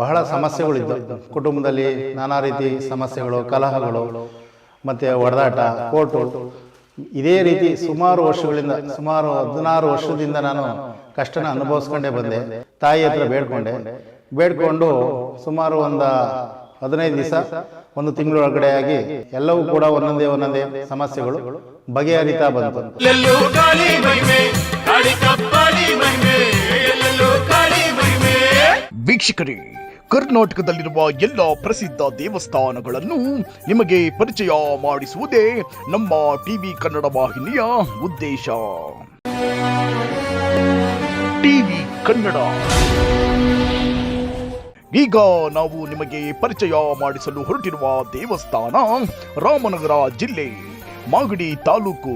ಬಹಳ ಸಮಸ್ಯೆಗಳಿದ್ದವು. ಕುಟುಂಬದಲ್ಲಿ ನಾನಾ ರೀತಿ ಸಮಸ್ಯೆಗಳು ಕಲಹಗಳು ಮತ್ತು ಹೊಡೆದಾಟ ಕೋರ್ಟು. ಇದೇ ರೀತಿ ಸುಮಾರು ವರ್ಷಗಳಿಂದ ಸುಮಾರು ಹದಿನಾರು ವರ್ಷದಿಂದ ನಾನು ಕಷ್ಟನ ಅನುಭವಿಸ್ಕೊಂಡೇ ಬಂದೆ. ತಾಯಿ ಹತ್ರ ಬೇಡ್ಕೊಂಡೆ. ಬೇಡ್ಕೊಂಡು. ಸುಮಾರು ಒಂದು ಹದಿನೈದು ದಿವಸ ಒಂದು ತಿಂಗಳೊಳಗಡೆ ಆಗಿ ಎಲ್ಲವೂ ಕೂಡ ಒಂದೊಂದೇ ಒಂದೊಂದೇ ಸಮಸ್ಯೆಗಳು ಬಗೆಹರಿತಾ ಬಂತು. ಎಲ್ಲೆಲ್ಲೂ ಕಾಳಿ ಮಹಿಮೆ ಕಾಳಿ ಎಲ್ಲೆಲ್ಲೂ ಕಾಳಿ ಮಹಿಮೆ. ವೀಕ್ಷಕರೇ ಕರ್ನಾಟಕದಲ್ಲಿರುವ ಎಲ್ಲ ಪ್ರಸಿದ್ಧ ದೇವಸ್ಥಾನಗಳನ್ನು ನಿಮಗೆ ಪರಿಚಯ ಮಾಡಿಸುವುದೇ ನಮ್ಮ ಟಿವಿ ಕನ್ನಡ ವಾಹಿನಿಯ ಉದ್ದೇಶ. ಟಿವಿ ಕನ್ನಡ. ಈಗ ನಾವು ನಿಮಗೆ ಪರಿಚಯ ಮಾಡಿಸಲು ಹೊರಟಿರುವ ದೇವಸ್ಥಾನ ರಾಮನಗರ ಜಿಲ್ಲೆ ಮಾಗಡಿ ತಾಲೂಕು,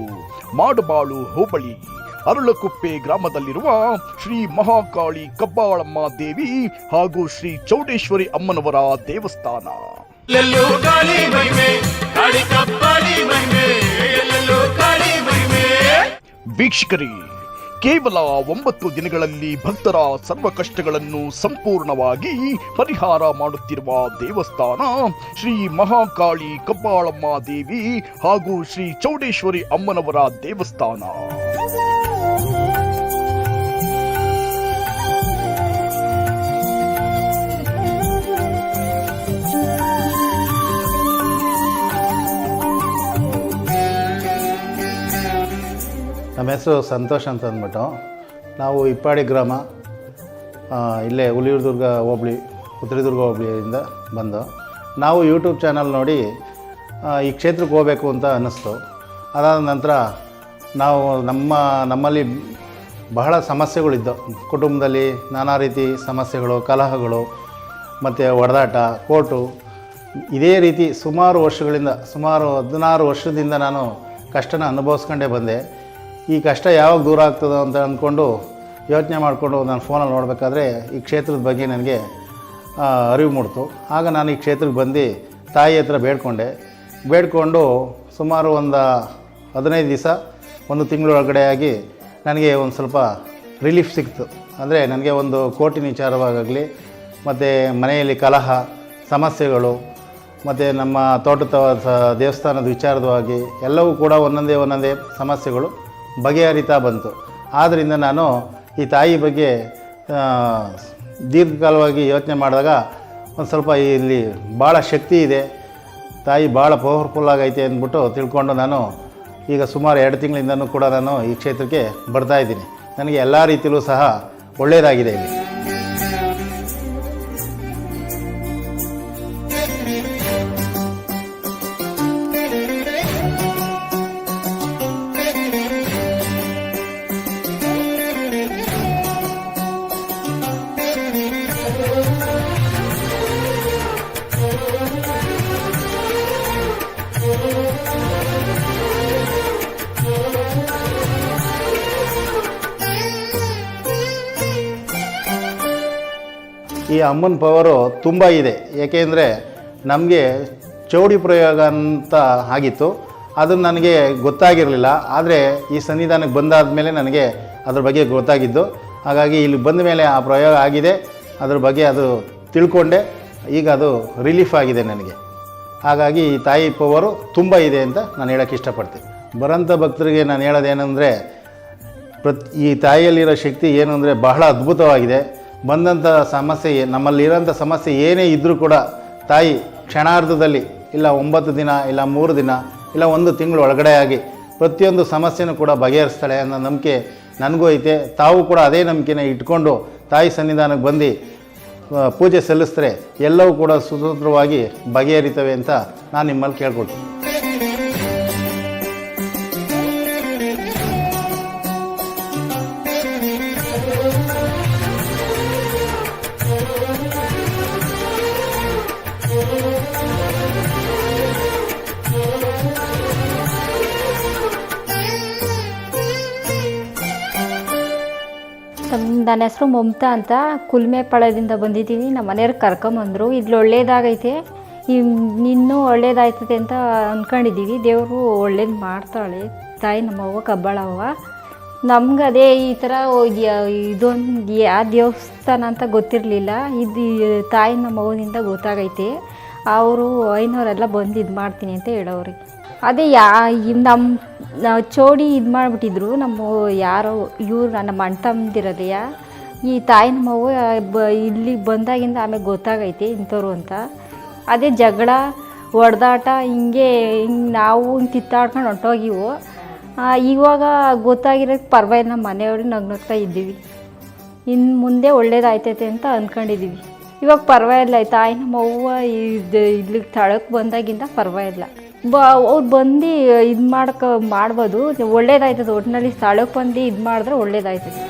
ಮಾಡಬಾಳು ಹೋಬಳಿ. ಅರಳಕುಪ್ಪೆ ಗ್ರಾಮದಲ್ಲಿರುವ ಶ್ರೀ ಮಹಾಕಾಳಿ ಕಬ್ಬಾಳಮ್ಮ ದೇವಿ ಹಾಗೂ ಶ್ರೀ ಚೌಡೇಶ್ವರಿ ಅಮ್ಮನವರ ದೇವಸ್ಥಾನ. ವೀಕ್ಷಕರೇ ಕೇವಲ ಒಂಬತ್ತು ದಿನಗಳಲ್ಲಿ ಭಕ್ತರ ಸರ್ವ ಕಷ್ಟಗಳನ್ನು ಸಂಪೂರ್ಣವಾಗಿ ಪರಿಹಾರ ಮಾಡುತ್ತಿರುವ ದೇವಸ್ಥಾನ ಶ್ರೀ ಮಹಾಕಾಳಿ ಕಬ್ಬಾಳಮ್ಮ ದೇವಿ ಹಾಗೂ ಶ್ರೀ ಚೌಡೇಶ್ವರಿ ಅಮ್ಮನವರ ದೇವಸ್ಥಾನ. ನಮ್ಮ ಹೆಸರು ಸಂತೋಷ್ ಅಂತ ಅಂದ್ಬಿಟ್ಟು ನಾವು ಇಪ್ಪಾಡಿ ಗ್ರಾಮ ಇಲ್ಲೇ ಹುಲಿಯೂರ್ದುರ್ಗ ಹೋಬಳಿ ಉತ್ತರದುರ್ಗ ಹೋಬಳಿಯಿಂದ ಬಂದು ನಾವು ಯೂಟ್ಯೂಬ್ ಚಾನಲ್ ನೋಡಿ ಈ ಕ್ಷೇತ್ರಕ್ಕೆ ಹೋಗಬೇಕು ಅಂತ ಅನ್ನಿಸ್ತು. ಅದಾದ ನಂತರ ನಾವು ನಮ್ಮ, ನಮ್ಮಲ್ಲಿ ಬಹಳ ಸಮಸ್ಯೆಗಳಿದ್ದವು ಕುಟುಂಬದಲ್ಲಿ ನಾನಾ ರೀತಿ ಸಮಸ್ಯೆಗಳು, ಕಲಹಗಳು, ಮತ್ತು ಹೊಡೆದಾಟ ಕೋರ್ಟು. ಇದೇ ರೀತಿ ಸುಮಾರು ವರ್ಷಗಳಿಂದ, ಸುಮಾರು ಹದಿನಾರು ವರ್ಷದಿಂದ ನಾನು ಕಷ್ಟನ ಅನುಭವಿಸ್ಕೊಂಡೇ ಬಂದೆ. ಈ ಕಷ್ಟ ಯಾವಾಗ ದೂರ ಆಗ್ತದೋ ಅಂತ ಅಂದ್ಕೊಂಡು ಯೋಚನೆ ಮಾಡಿಕೊಂಡು ನಾನು ಫೋನಲ್ಲಿ ನೋಡಬೇಕಾದ್ರೆ ಈ ಕ್ಷೇತ್ರದ ಬಗ್ಗೆ ನನಗೆ ಅರಿವು ಮೂಡ್ತು. ಆಗ ನಾನು ಈ ಕ್ಷೇತ್ರಕ್ಕೆ ಬಂದು ತಾಯಿ ಹತ್ರ ಬೇಡ್ಕೊಂಡೆ. ಬೇಡ್ಕೊಂಡು ಸುಮಾರು ಒಂದು ಹದಿನೈದು ದಿವಸ, ಒಂದು ತಿಂಗಳೊಳಗಡೆ ಆಗಿ ನನಗೆ ಒಂದು ಸ್ವಲ್ಪ ರಿಲೀಫ್ ಸಿಕ್ತು. ಅಂದರೆ ನನಗೆ ಒಂದು ಕೋಟಿನ ವಿಚಾರವಾಗಲಿ, ಮತ್ತು ಮನೆಯಲ್ಲಿ ಕಲಹ, ಸಮಸ್ಯೆಗಳು, ಮತ್ತು ನಮ್ಮ ತೋಟದ ದೇವಸ್ಥಾನದ ವಿಚಾರದವಾಗಿ ಎಲ್ಲವೂ ಕೂಡ ಒಂದೊಂದೇ ಒಂದೊಂದೇ ಸಮಸ್ಯೆಗಳು. ಬಗೆಹರಿತಾ ಬಂತು. ಆದ್ದರಿಂದ ನಾನು ಈ ತಾಯಿ ಬಗ್ಗೆ ದೀರ್ಘಕಾಲವಾಗಿ ಯೋಚನೆ ಮಾಡಿದಾಗ ಒಂದು ಸ್ವಲ್ಪ ಇಲ್ಲಿ ಭಾಳ ಶಕ್ತಿ ಇದೆ. ತಾಯಿ ಭಾಳ ಪವರ್ಫುಲ್ ಆಗೈತೆ ಅಂದ್ಬಿಟ್ಟು ತಿಳ್ಕೊಂಡು ನಾನು ಈಗ ಸುಮಾರು ಎರಡು ತಿಂಗಳಿಂದನೂ ಕೂಡ ನಾನು ಈ ಕ್ಷೇತ್ರಕ್ಕೆ ಬರ್ತಾ ಇದ್ದೀನಿ. ನನಗೆ ಎಲ್ಲ ರೀತಿಯಲ್ಲೂ ಸಹ ಒಳ್ಳೆಯದಾಗಿದೆ ಇಲ್ಲಿ. ಈ ಅಮ್ಮನ ಪವರು ತುಂಬ ಇದೆ. ಏಕೆಂದರೆ ನಮಗೆ ಚೌಡಿ ಪ್ರಯೋಗ ಅಂತ ಆಗಿತ್ತು. ಅದು ನನಗೆ ಗೊತ್ತಾಗಿರಲಿಲ್ಲ. ಆದರೆ ಈ ಸನ್ನಿಧಾನಕ್ಕೆ ಬಂದಾದ ಮೇಲೆ ನನಗೆ ಅದ್ರ ಬಗ್ಗೆ ಗೊತ್ತಾಗಿದ್ದು. ಹಾಗಾಗಿ ಇಲ್ಲಿ ಬಂದ ಮೇಲೆ ಆ ಪ್ರಯೋಗ ಆಗಿದೆ. ಅದ್ರ ಬಗ್ಗೆ ಅದು ತಿಳ್ಕೊಂಡೆ. ಈಗ ಅದು ರಿಲೀಫ್ ಆಗಿದೆ ನನಗೆ. ಹಾಗಾಗಿ ಈ ತಾಯಿ ಪವರು ತುಂಬ ಇದೆ ಅಂತ ನಾನು ಹೇಳೋಕ್ಕೆ ಇಷ್ಟಪಡ್ತೀನಿ. ಬರೋಂಥ ಭಕ್ತರಿಗೆ ನಾನು ಹೇಳೋದೇನೆಂದರೆ, ಪ್ರತಿ ಈ ತಾಯಿಯಲ್ಲಿರೋ ಶಕ್ತಿ ಏನು ಬಹಳ ಅದ್ಭುತವಾಗಿದೆ. ಬಂದಂಥ ಸಮಸ್ಯೆ ನಮ್ಮಲ್ಲಿರೋಂಥ ಸಮಸ್ಯೆ ಏನೇ ಇದ್ದರೂ ಕೂಡ ತಾಯಿ ಕ್ಷಣಾರ್ಧದಲ್ಲಿ ಇಲ್ಲ ಒಂಬತ್ತು ದಿನ, ಇಲ್ಲ ಮೂರು ದಿನ, ಇಲ್ಲ ಒಂದು ತಿಂಗಳು ಒಳಗಡೆ ಆಗಿ ಪ್ರತಿಯೊಂದು ಸಮಸ್ಯೆನೂ ಕೂಡ ಬಗೆಹರಿಸ್ತಾಳೆ ಅನ್ನೋ ನಂಬಿಕೆ ನನಗೂ ಐತೆ. ತಾವು ಕೂಡ ಅದೇ ನಂಬಿಕೆನ ಇಟ್ಕೊಂಡು ತಾಯಿ ಸನ್ನಿಧಾನಕ್ಕೆ ಬಂದು ಪೂಜೆ ಸಲ್ಲಿಸಿದ್ರೆ ಎಲ್ಲವೂ ಕೂಡ ಸುಸೂತ್ರವಾಗಿ ಬಗೆಹರಿತವೆ ಅಂತ ನಾನು ನಿಮ್ಮಲ್ಲಿ ಕೇಳ್ಕೊಳ್ತೀನಿ. ನನ್ನ ಹೆಸರು ಮಮತಾ ಅಂತ ಕುಲ್ಮೆ ಪಳದಿಂದ ಬಂದಿದ್ದೀನಿ. ನಮ್ಮ ಮನೆಯವ್ರು ಕರ್ಕೊಂಬಂದರು ಇಲ್ಲಿ ಒಳ್ಳೇದಾಗೈತೆ. ಇನ್ನೂ ಒಳ್ಳೇದಾಯ್ತದೆ ಅಂತ ಅಂದ್ಕೊಂಡಿದ್ದೀವಿ ದೇವರು ಒಳ್ಳೇದು ಮಾಡ್ತಾಳೆ. ತಾಯಿ ನಮ್ಮವ್ವ ಕಬ್ಬಾಳವ್ವ ನಮ್ಗೆ ಅದೇ ಈ ಥರ ಇದೊಂದು ಯಾವ ದೇವಸ್ಥಾನ ಅಂತ ಗೊತ್ತಿರಲಿಲ್ಲ. ಇದು ತಾಯಿ ನಮ್ಮ ಅವ್ವನಿಂದ ಗೊತ್ತಾಗೈತೆ. ಅವರು ಐನವರೆಲ್ಲ ಬಂದು ಇದು ಮಾಡ್ತೀನಿ ಅಂತ ಹೇಳೋರಿ ಅದೇ ಯಾ ನಮ್ಮ ನಾವು ಚೋಡಿ ಇದು ಮಾಡಿಬಿಟ್ಟಿದ್ರು. ನಮ್ಮ ಯಾರೋ ಇವ್ರು ನಮ್ಮ ಅಣ್ಣ ಈ ತಾಯಿನ ನಮ್ಮವ್ವ ಬ ಇಲ್ಲಿಗೆ ಬಂದಾಗಿಂದ ಆಮೇಲೆ ಗೊತ್ತಾಗೈತೆ ಇಂಥವ್ರು ಅಂತ. ಅದೇ ಜಗಳ ಹೊಡೆದಾಟ ಹಿಂಗೆ ಹಿಂಗೆ ನಾವು ಹಿಂಗೆ ಕಿತ್ತಾಡ್ಕೊಂಡು ಹೊಂಟೋಗಿವು. ಇವಾಗ ಗೊತ್ತಾಗಿರೋದು ಪರವಾಗಿಲ್ಲ, ನಮ್ಮ ಮನೆಯವ್ರಿಗೆ ನಗ್ನಗ್ತಾ ಇದ್ದೀವಿ. ಇನ್ನು ಮುಂದೆ ಒಳ್ಳೇದಾಯ್ತೈತೆ ಅಂತ ಅಂದ್ಕೊಂಡಿದ್ದೀವಿ ಇವಾಗ ಪರವಾಗಿಲ್ಲ ತಾಯಿ ಮವ್ವ ಇದು ಇಲ್ಲಿಗೆ ತಳಕ್ಕೆ ಬಂದಾಗಿಂದ ಪರವಾಗಿಲ್ಲ. ಬ ಅವ್ರು ಬಂದು ಇದು ಮಾಡ್ಕ ಮಾಡ್ಬೋದು. ಒಳ್ಳೇದಾಯ್ತದೆ. ಒಟ್ಟಿನಲ್ಲಿ ಸ್ಥಳಕ್ಕೆ ಬಂದು ಇದು ಮಾಡಿದ್ರೆ ಒಳ್ಳೇದಾಯ್ತದೆ.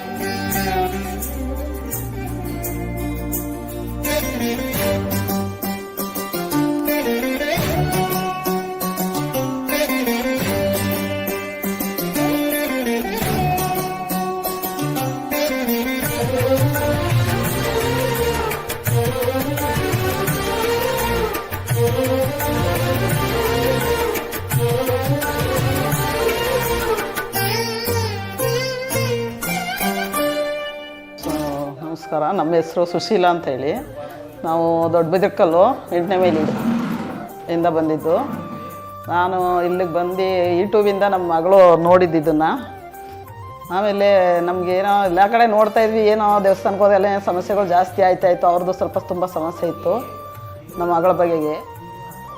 ನಮಸ್ಕಾರ. ನಮ್ಮ ಹೆಸರು ಸುಶೀಲಾ ಅಂತೇಳಿ. ನಾವು ದೊಡ್ಡಬಿದ್ರಕಲ್ಲು ಎಂಟನೇ ಮೇಲೆ ಇಂದ ಬಂದಿದ್ದು. ನಾನು ಇಲ್ಲಿಗೆ ಬಂದು ಯೂಟ್ಯೂಬಿಂದ ನಮ್ಮ ಮಗಳು ನೋಡಿದ್ದಿದ್ದನ್ನು ಆಮೇಲೆ ನಮ್ಗೆ ಏನೋ ಎಲ್ಲ ಕಡೆ ನೋಡ್ತಾ ಇದ್ವಿ, ಏನೋ ದೇವಸ್ಥಾನಕ್ಕೆ ಹೋದೆಲ್ಲ ಸಮಸ್ಯೆಗಳು ಜಾಸ್ತಿ ಆಯ್ತಾಯಿತ್ತು ಅವ್ರದ್ದು ಸ್ವಲ್ಪ ತುಂಬ ಸಮಸ್ಯೆ ಇತ್ತು ನಮ್ಮ ಮಗಳ ಬಗೆಗೆ.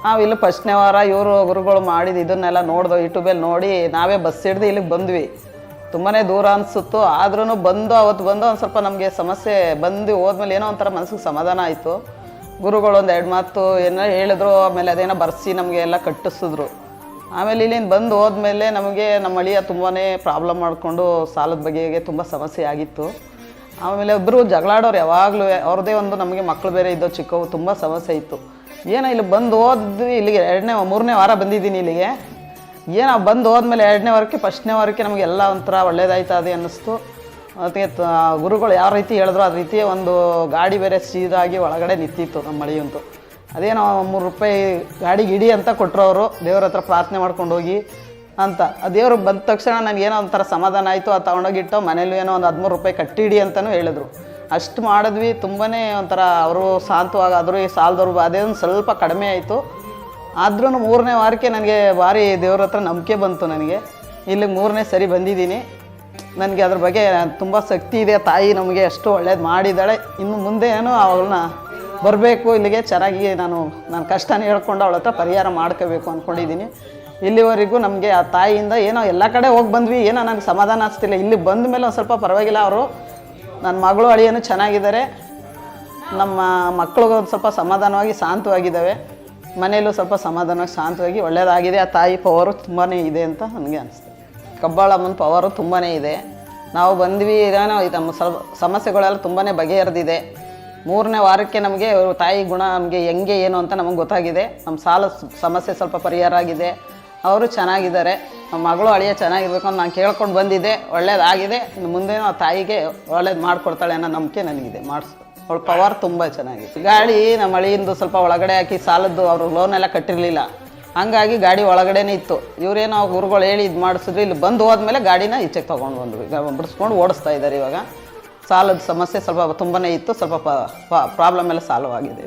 ನಾವು ಇಲ್ಲಿ ಫಸ್ಟ್ನೇ ವಾರ ಇವರು ಗುರುಗಳು ಮಾಡಿದ್ದು ಇದನ್ನೆಲ್ಲ ನೋಡಿದ್ವು ಯೂಟ್ಯೂಬಲ್ಲಿ ನೋಡಿ ನಾವೇ ಬಸ್ ಹಿಡ್ದು ಇಲ್ಲಿಗೆ ಬಂದ್ವಿ. ತುಂಬಾ ದೂರ ಅನಿಸುತ್ತು. ಆದ್ರೂ ಬಂದು, ಅವತ್ತು ಬಂದು ಒಂದು ಸ್ವಲ್ಪ ನಮಗೆ ಸಮಸ್ಯೆ ಬಂದು ಹೋದ್ಮೇಲೆ ಏನೋ ಒಂಥರ ಮನಸ್ಸಿಗೆ ಸಮಾಧಾನ ಆಯಿತು. ಗುರುಗಳು ಒಂದು ಎರಡು ಮಾತು ಏನೋ ಹೇಳಿದ್ರು, ಆಮೇಲೆ ಅದೇನೋ ಬರೆಸಿ ನಮಗೆ ಎಲ್ಲ ಕಟ್ಟಿಸಿದ್ರು. ಆಮೇಲೆ ಇಲ್ಲಿಂದ ಬಂದು ಹೋದ್ಮೇಲೆ ನಮಗೆ ನಮ್ಮ ಅಳಿಯ ತುಂಬಾ ಪ್ರಾಬ್ಲಮ್ ಮಾಡಿಕೊಂಡು ಸಾಲದ ಬಗೆಗೆ ತುಂಬ ಸಮಸ್ಯೆ ಆಗಿತ್ತು. ಆಮೇಲೆ ಒಬ್ಬರು ಜಗಳಾಡೋರು ಯಾವಾಗಲೂ, ಅವ್ರದ್ದೇ ಒಂದು ನಮಗೆ ಮಕ್ಕಳು ಬೇರೆ ಇದ್ದೋ ಚಿಕ್ಕವು ತುಂಬ ಸಮಸ್ಯೆ ಇತ್ತು. ಏನೋ ಇಲ್ಲಿ ಬಂದು ಹೋದ್ವಿ, ಇಲ್ಲಿಗೆ ಎರಡನೇ, ಮೂರನೇ ವಾರ ಬಂದಿದ್ದೀನಿ ಇಲ್ಲಿಗೆ. ಏನೋ ಬಂದು ಹೋದ್ಮೇಲೆ ಎರಡನೇ ವಾರಕ್ಕೆ, ಫಸ್ಟ್ನೇ ವಾರಕ್ಕೆ ನಮಗೆ ಎಲ್ಲ ಒಂಥರ ಅದೇ ಅನ್ನಿಸ್ತು. ಅದಕ್ಕೆ ಗುರುಗಳು ಯಾವ ರೀತಿ ಹೇಳಿದ್ರು ಆ ರೀತಿ ಒಂದು ಗಾಡಿ ಬೇರೆ ಸೀದಾಗಿ ಒಳಗಡೆ ನಿಂತಿತ್ತು ನಮ್ಮ ಮಳೆಯಂತೂ ಅದೇನೋ ಮೂರು ರೂಪಾಯಿ ಗಾಡಿಗೆ ಇಡಿ ಅಂತ ಕೊಟ್ಟರು ಅವರು, ದೇವ್ರ ಹತ್ರ ಪ್ರಾರ್ಥನೆ ಮಾಡ್ಕೊಂಡು ಹೋಗಿ ಅಂತ. ಆ, ದೇವ್ರು ಬಂದ ತಕ್ಷಣ ನನಗೇನೋ ಒಂಥರ ಸಮಾಧಾನ ಆಯಿತು, ಅದು ತೊಗೊಂಡೋಗಿಟ್ಟು ಮನೇಲಿ ಏನೋ ಒಂದು ಹದಿಮೂರು ರೂಪಾಯಿ ಕಟ್ಟಿಡಿ ಅಂತಲೂ ಹೇಳಿದ್ರು. ಅಷ್ಟು ಮಾಡಿದ್ವಿ ತುಂಬಾ ಒಂಥರ ಅವರು ಸಾಂತವಾಗಾದರೂ ಈ ಸಾಲದವ್ರು ಒಂದು ಸ್ವಲ್ಪ ಕಡಿಮೆ ಆಯಿತು. ಆದ್ರೂ ಮೂರನೇ ವಾರಕ್ಕೆ ನನಗೆ ಭಾರಿ ದೇವ್ರ ಹತ್ರ ನಂಬಿಕೆ ಬಂತು ನನಗೆ. ಇಲ್ಲಿಗೆ ಮೂರನೇ ಸರಿ ಬಂದಿದ್ದೀನಿ. ನನಗೆ ಅದ್ರ ಬಗ್ಗೆ ತುಂಬ ಶಕ್ತಿ ಇದೆ. ತಾಯಿ ನಮಗೆ ಎಷ್ಟು ಒಳ್ಳೇದು ಮಾಡಿದ್ದಾಳೆ. ಇನ್ನು ಮುಂದೆ ಏನೋ ಅವಳನ್ನ ಬರಬೇಕು. ಇಲ್ಲಿಗೆ ಚೆನ್ನಾಗಿ ನಾನು ನನ್ನ ಕಷ್ಟನ ಹೇಳ್ಕೊಂಡು ಅವಳ ಹತ್ರ ಪರಿಹಾರ ಮಾಡ್ಕೋಬೇಕು ಅಂದ್ಕೊಂಡಿದ್ದೀನಿ ಇಲ್ಲಿವರೆಗೂ ನಮಗೆ ಆ ತಾಯಿಯಿಂದ ಏನೋ ಎಲ್ಲ ಕಡೆ ಹೋಗಿ ಬಂದ್ವಿ. ಏನೋ ನನಗೆ ಸಮಾಧಾನ ಅನಿಸ್ತಿಲ್ಲ. ಇಲ್ಲಿ ಬಂದ ಮೇಲೆ ಒಂದು ಸ್ವಲ್ಪ ಪರವಾಗಿಲ್ಲ. ಅವರು ನನ್ನ ಮಗಳು ಅಳಿಯನು ಚೆನ್ನಾಗಿದ್ದಾರೆ. ನಮ್ಮ ಮಕ್ಕಳಿಗೂ ಒಂದು ಸ್ವಲ್ಪ ಸಮಾಧಾನವಾಗಿ, ಶಾಂತವಾಗಿದ್ದಾವೆ. ಮನೆಯಲ್ಲೂ ಸ್ವಲ್ಪ ಸಮಾಧಾನ, ಶಾಂತವಾಗಿ ಒಳ್ಳೆಯದಾಗಿದೆ ಆ ತಾಯಿ ಪವರು ತುಂಬಾ ಇದೆ ಅಂತ ನನಗೆ ಅನಿಸ್ತದೆ ಕಬ್ಬಾಳಮ್ಮನ ಪವರು ತುಂಬಾ ಇದೆ. ನಾವು ಬಂದ್ವಿ, ಏನೋ ನಮ್ಮ ಸ್ವಲ್ಪ ಸಮಸ್ಯೆಗಳೆಲ್ಲ ತುಂಬಾ ಬಗೆಹರಿದಿದೆ. ಮೂರನೇ ವಾರಕ್ಕೆ ನಮಗೆ ತಾಯಿ ಗುಣ ನಮಗೆ ಹೆಂಗೆ, ಏನು ಅಂತ ನಮಗೆ ಗೊತ್ತಾಗಿದೆ. ನಮ್ಮ ಸಾಲ ಸಮಸ್ಯೆ ಸ್ವಲ್ಪ ಪರಿಹಾರ ಆಗಿದೆ. ಅವರು ಚೆನ್ನಾಗಿದ್ದಾರೆ. ನಮ್ಮ ಮಗಳು ಅಳಿಯ ಚೆನ್ನಾಗಿರ್ಬೇಕು ಅಂತ ನಾನು ಕೇಳ್ಕೊಂಡು ಬಂದಿದ್ದೆ. ಒಳ್ಳೇದಾಗಿದೆ. ಮುಂದೆ ಆ ತಾಯಿಗೆ ಒಳ್ಳೇದು ಮಾಡಿಕೊಡ್ತಾಳೆ ಅನ್ನೋ ನಂಬಿಕೆ ನನಗಿದೆ. ಮಾಡಿಸ್ ಅವಳ ಪವರ್ ತುಂಬ ಚೆನ್ನಾಗಿತ್ತು. ಗಾಡಿ ನಮ್ಮ ಹಳಿಯಿಂದ ಸ್ವಲ್ಪ ಒಳಗಡೆ ಹಾಕಿ ಸಾಲದ್ದು ಅವರು ಲೋನ್ ಎಲ್ಲ ಕಟ್ಟಿರಲಿಲ್ಲ. ಹಂಗಾಗಿ ಗಾಡಿ ಒಳಗಡೆನೇ ಇತ್ತು. ಇವರೇನೋ ಗುರುಗಳು ಹೇಳಿ ಇದು ಮಾಡಿಸಿದ್ರು. ಇಲ್ಲಿ ಬಂದು ಹೋದ್ಮೇಲೆ ಗಾಡಿನ ಈಚೆಗೆ ತೊಗೊಂಡು ಬಂದ್ವಿ. ಬಿಡಿಸ್ಕೊಂಡು ಓಡಿಸ್ತಾ ಇದ್ದಾರೆ ಇವಾಗ. ಸಾಲದ ಸಮಸ್ಯೆ ಸ್ವಲ್ಪ ತುಂಬಾ ಇತ್ತು. ಸ್ವಲ್ಪ ಪ್ರಾಬ್ಲಮ್ ಎಲ್ಲ ಸಾಲ್ವ್ ಆಗಿದೆ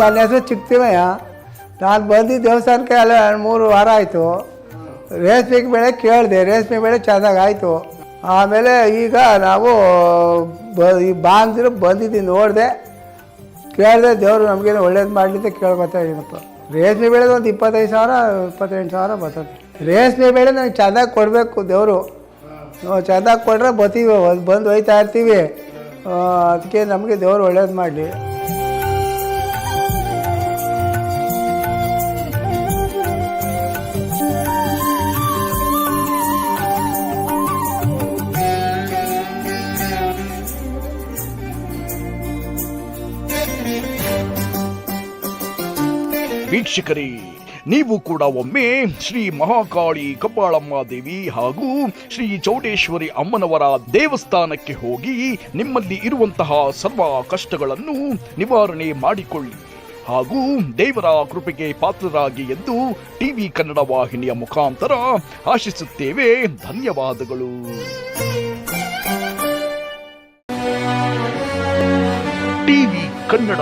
ನನ್ನ ಹೆಸರು ಚಿಕ್ತಿಮಯ್ಯ ನಾನು ಬಂದು ದೇವಸ್ಥಾನಕ್ಕೆ ಅಲ್ಲ ಮೂರು ವಾರ ಆಯಿತು. ರೇಷ್ಮೆ ಬೆಳೆ ಕೇಳಿದೆ, ರೇಷ್ಮೆ ಬೆಳೆ ಚೆನ್ನಾಗಿ ಆಯಿತು. ಆಮೇಲೆ ಈಗ ನಾವು ಬ, ಈ ಬಾ ಅಂದಿರೋ ಬಂದಿದ್ದೀನಿ ನೋಡಿದೆ. ಕೇಳಿದೆ, ದೇವರು ನಮಗೇನು ಒಳ್ಳೇದು ಮಾಡಲಿ ಅಂತ ಕೇಳ್ಕೊತಾ ಇದ್ದೀನಪ್ಪ ರೇಷ್ಮೆ ಬೆಳೆದು ಒಂದು ಇಪ್ಪತ್ತೈದು ಸಾವಿರ, ಇಪ್ಪತ್ತೆಂಟು ಸಾವಿರ ಬರ್ತದೆ. ರೇಷ್ಮೆ ಬೆಳೆ ನನಗೆ ಚೆನ್ನಾಗಿ ಕೊಡಬೇಕು ದೇವರು. ಚೆನ್ನಾಗಿ ಕೊಟ್ಟರೆ ಬತ್ತೀವಿ ಬಂದು ಹೋಯ್ತಾ ಇರ್ತೀವಿ. ಅದಕ್ಕೆ ನಮಗೆ ದೇವರು ಒಳ್ಳೇದು ಮಾಡಲಿ. ವೀಕ್ಷಕರೇ, ನೀವು ಕೂಡ ಒಮ್ಮೆ ಶ್ರೀ ಮಹಾಕಾಳಿ ಕಬ್ಬಾಳಮ್ಮ ದೇವಿ ಹಾಗೂ ಶ್ರೀ ಚೌಡೇಶ್ವರಿ ಅಮ್ಮನವರ ದೇವಸ್ಥಾನಕ್ಕೆ ಹೋಗಿ ನಿಮ್ಮಲ್ಲಿ ಇರುವಂತಹ ಸರ್ವ ಕಷ್ಟಗಳನ್ನು ನಿವಾರಣೆ ಮಾಡಿಕೊಳ್ಳಿ. ಹಾಗೂ ದೇವರ ಕೃಪೆಗೆ ಪಾತ್ರರಾಗಿ ಎಂದು ಟಿವಿ ಕನ್ನಡ ವಾಹಿನಿಯ ಮುಖಾಂತರ ಆಶಿಸುತ್ತೇವೆ. ಧನ್ಯವಾದಗಳು. ಟಿವಿ ಕನ್ನಡ.